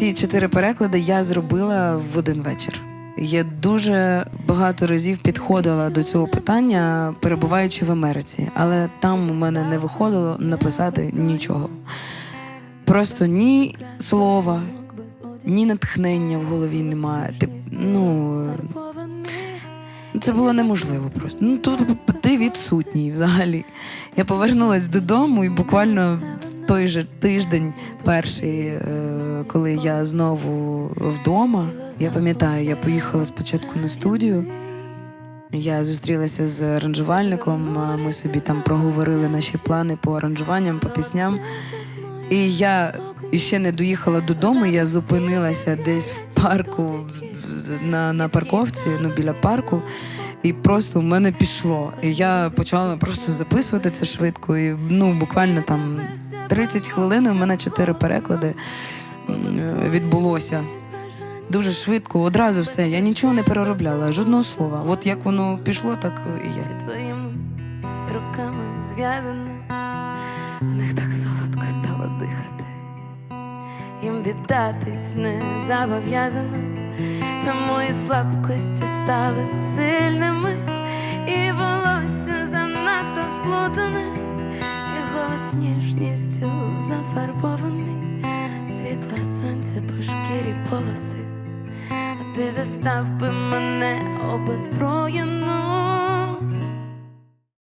ці чотири переклади я зробила в один вечір. Я дуже багато разів підходила до цього питання, перебуваючи в Америці, але там у мене не виходило написати нічого. Просто ні слова, ні натхнення в голові немає. Ти, ну, це було неможливо просто. Ну тут ти відсутній взагалі. Я повернулась додому і буквально той же тиждень, перший, е, коли я знову вдома, я пам'ятаю, я поїхала спочатку на студію. Я зустрілася з аранжувальником. Ми собі там проговорили наші плани по аранжуванням, по пісням. І я ще не доїхала додому. Я зупинилася десь в парку на, на парковці, ну біля парку. І просто в мене пішло. І я почала просто записувати це швидко. І ну буквально там 30 хвилин. У мене чотири переклади відбулося. Дуже швидко, одразу все. Я нічого не переробляла, жодного слова. От як воно пішло, так і я. твоїми руками зв'язана, в них так солодко стало дихати, їм віддатись не зобов'язана, тому і слабкості стали сильними, і волосся занадто сплутане, голос зафарбований, світле сонце по шкірі полоси. А ти застав би мене обезброєну